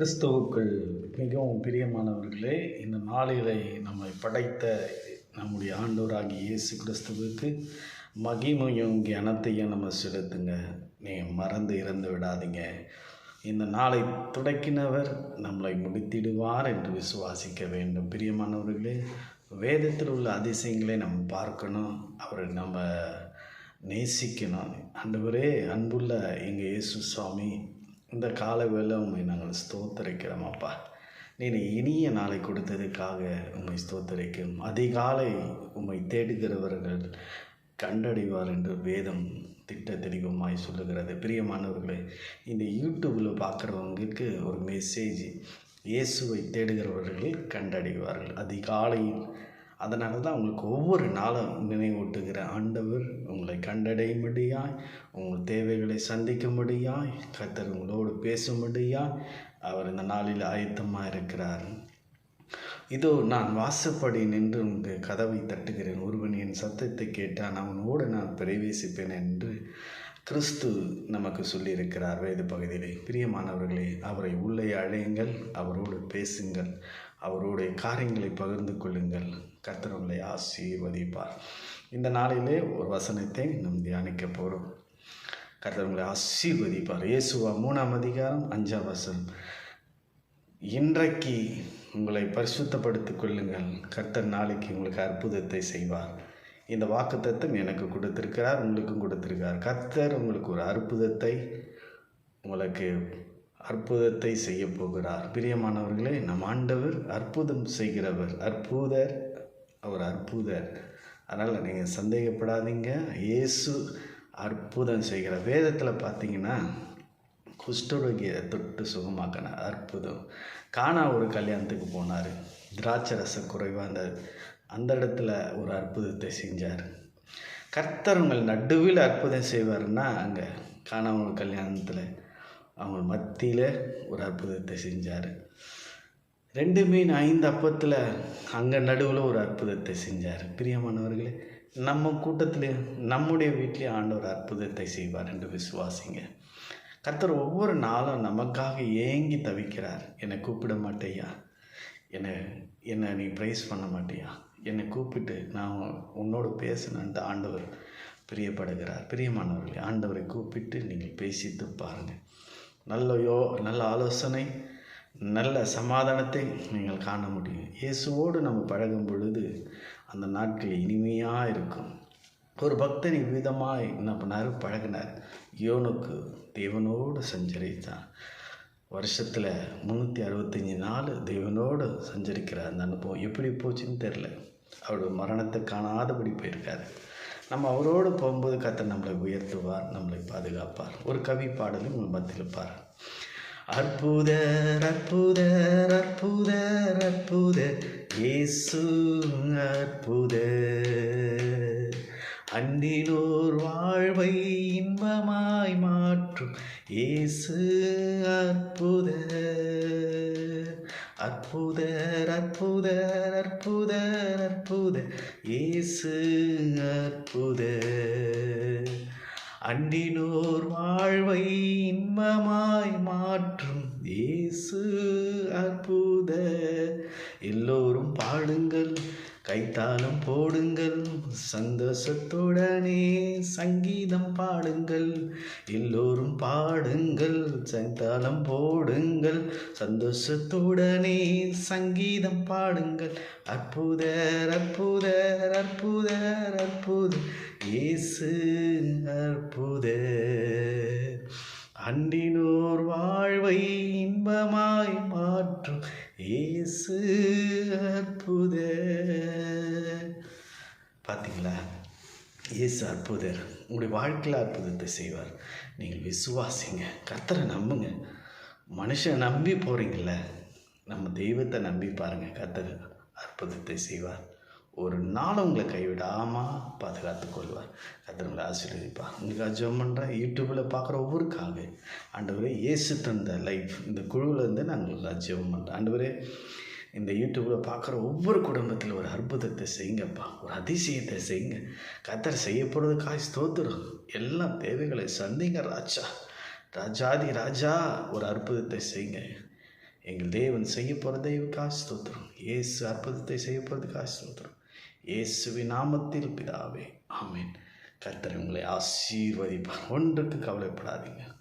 கிறிஸ்துவுக்குள் மிகவும் பிரியமானவர்களே இந்த நாளிலே நம்மை படைத்த நம்முடைய ஆண்டோராகி இயேசு கிறிஸ்துவுக்கு மகிமையும் கனத்தையும் நம்ம செலுத்துங்க. நீ மறந்து இறந்து விடாதீங்க. இந்த நாளை துடைக்கினவர் நம்மளை முடித்திடுவார் என்று விசுவாசிக்க வேண்டும். பிரியமானவர்களே வேதத்தில் உள்ள அதிசயங்களை நம்ம பார்க்கணும். அவரை நம்ம நேசிக்கணும். ஆண்டவரே அன்புள்ள எங்கள் இயேசு சுவாமி இந்த கால வேளை உண்மை நாங்கள் ஸ்தோத்தரிக்கிறோம் அப்பா நீ இனிய நாளை கொடுத்ததுக்காக உண்மை ஸ்தோத்தரிக்கும். அதிகாலை உம்மை தேடுகிறவர்கள் கண்டடைவார் என்று வேதம் திட்ட தெளிவமாய் சொல்லுகிறது. பிரியமானவர்களே இந்த யூடியூப்பில் பார்க்குறவங்களுக்கு ஒரு மெசேஜ் இயேசுவை தேடுகிறவர்கள் கண்டடைவார்கள். அதிகாலையில் அதனால தான் உங்களுக்கு ஒவ்வொரு நாளும் நினைவூட்டுகிற ஆண்டவர் உங்களை கண்டடையும்படியாய் உங்கள் தேவைகளை சந்திக்கும்படியாய் கத்தர் உங்களோடு பேசும்படியாய் அவர் இந்த நாளில் ஆயத்தமாக இருக்கிறார். இதோ நான் வாசப்படி நின்று உங்கள் கதவை தட்டுகிறேன். ஒருவன் என் சத்தத்தை கேட்டான் அவனோடு நான் பிரவேசிப்பேன் என்று கிறிஸ்து நமக்கு சொல்லியிருக்கிறார். வேத பகுதியிலே. பிரியமானவர்களே அவரை உள்ளே அழையுங்கள் அவரோடு பேசுங்கள். அவருடைய காரியங்களை பகிர்ந்து கொள்ளுங்கள். கர்த்தர் உங்களை ஆசீர்வதிப்பார். இந்த நாளிலே ஒரு வசனத்தை நாம் தியானிக்க போகிறோம் கர்த்தர் உங்களை ஆசீர்வதிப்பார். இயேசுவா மூணாம் அதிகாரம் அஞ்சாம் வசனம். இன்றைக்கு உங்களை பரிசுத்தப்படுத்திக் கொள்ளுங்கள். கர்த்தர் நாளைக்கு உங்களுக்கு அற்புதத்தை செய்வார். இந்த வாக்குத்தத்தம் எனக்கு கொடுத்திருக்கிறார் உங்களுக்கும் கொடுத்திருக்கார் கர்த்தர் உங்களுக்கு ஒரு அற்புதத்தை உங்களுக்கு அற்புதத்தை செய்ய போகிறார். பிரியமானவர்களே நம் ஆண்டவர் அற்புதம் செய்கிறவர். அற்புதர் அவர் அற்புதர். அதனால் நீங்கள் சந்தேகப்படாதீங்க. இயேசு அற்புதம் செய்கிற வேதத்தில் பார்த்தீங்கன்னா குஷ்டரோகியை தொட்டு சுகமாக்கின அற்புதம். காணா ஒரு கல்யாணத்துக்கு போனார். திராட்சை ரசம் குறைவாக இருந்தது அந்த இடத்துல ஒரு அற்புதத்தை செஞ்சார். கர்த்தர் உங்கள் நடுவில் அற்புதம் செய்வார்னா அங்கே காணாமல் ஒரு கல்யாணத்தில் அவங்க மத்தியில் ஒரு அற்புதத்தை செஞ்சார். ரெண்டு மீன் ஐந்து அப்பத்தில் அங்கே நடுவில் ஒரு அற்புதத்தை செஞ்சார். பிரியமானவர்களே நம்ம கூட்டத்தில் நம்முடைய வீட்டிலே ஆண்டவர் அற்புதத்தை செய்வார் என்று விசுவாசிங்க. கர்த்தர் ஒவ்வொரு நாளும் நமக்காக ஏங்கி தவிக்கிறார். என்னை கூப்பிட மாட்டேயா என்னை என்னை நீ ப்ரைஸ் பண்ண மாட்டியா என்னை கூப்பிட்டு நான் உன்னோடு பேசணுன்ட்டு ஆண்டவர் பிரியப்படுகிறார். பிரியமானவர்களே ஆண்டவரை கூப்பிட்டு நீங்கள் பேசித்து பாருங்கள் நல்ல யோ நல்ல ஆலோசனை நல்ல சமாதானத்தை நீங்கள் காண முடியும். இயேசுவோடு நம்ம பழகும் பொழுது அந்த நாட்கள் இனிமையாக இருக்கும். ஒரு பக்தன் இவ்விதமாக என்ன பண்ணார்? பழகினார். யோனுக்கு தேவனோடு சஞ்சரித்தான் வருஷத்தில் முந்நூற்றி அறுபத்தஞ்சி நாள் தேவனோடு சஞ்சரிக்கிற அந்த அனுபவம் எப்படி போச்சுன்னு தெரில அவரோட மரணத்தை காணாதபடி போயிருக்காரு. நம்ம அவரோடு போகும்போது கத்தர் நம்மளை உயர்த்துவார் நம்மளை பாதுகாப்பார். ஒரு கவி பாடலும் உங்கள் மத்தியில் பார். அற்புதர் அற்புதர் அற்புதர் அற்புதர் இயேசு அற்புதர். அன்றினோர் வாழ்வை இன்பமாய் மாற்றும் இயேசு அற்புதர். அற்புதர் அற்புதர் அற்புதர் அற்புத இயேசு அற்புத. அண்டினோர் வாழ்வை இன்பமாய் மாற்றும் இயேசு அற்புத. எல்லோரும் பாடுங்கள். கைத்தாளம் போடுங்கள் சந்தோஷத்துடனே சங்கீதம் பாடுங்கள் எல்லோரும் பாடுங்கள் கைத்தாளம் போடுங்கள் சந்தோஷத்துடனே சங்கீதம் பாடுங்கள். அற்புதர் அற்புதர் அற்புதர் அற்புத இயேசு அற்புத அன்றினோர் வாழ்வை இன்பமாய் மாற்றும் இயேசு இயேசு அற்புதர். உங்களுடைய வாழ்க்கையில் அற்புதத்தை செய்வார். நீங்கள் விசுவாசிங்க. கர்த்தரை நம்புங்க. மனுஷனை நம்பி போகிறீங்கள நம்ம தெய்வத்தை நம்பி பாருங்கள் கர்த்தர் அற்புதத்தை செய்வார். ஒரு நாள் உங்களை கைவிடாமல் பாதுகாத்து கொள்வார். கத்தர் உங்களை ஆசீர்வதிப்பார். உங்களுக்கு ஜெபம் பண்ணுறேன் யூடியூப்பில் பார்க்குற ஒவ்வொருக்காக ஆண்டவரே இயேசு தந்த லைஃப் இந்த குழுவில் இருந்து நாங்கள் ஜெபம் பண்ணுறேன் ஆண்டவரே இந்த யூடியூப்பில் பார்க்குற ஒவ்வொரு குடும்பத்தில் ஒரு அற்புதத்தை செய்யுங்கப்பா. ஒரு அதிசயத்தை செய்யுங்க. கத்தர் செய்யப்படுறதுக்காக ஸ்தோத்திரம். எல்லா தேவைகளை சந்திங்க ராஜா. ராஜாதி ராஜா ஒரு அற்புதத்தை செய்யுங்க. எங்கள் தேவன் செய்ய போகிற காசு ஸ்தோத்திரம். ஏசு அற்புதத்தை செய்ய காசு ஸ்தோத்திரம். இயேசுவின் நாமத்தில் பிதாவே ஆமீன். கர்த்தர் உங்களை ஆசீர்வதிப்பார். ஒன்றுக்கு கவலைப்படாதீங்க.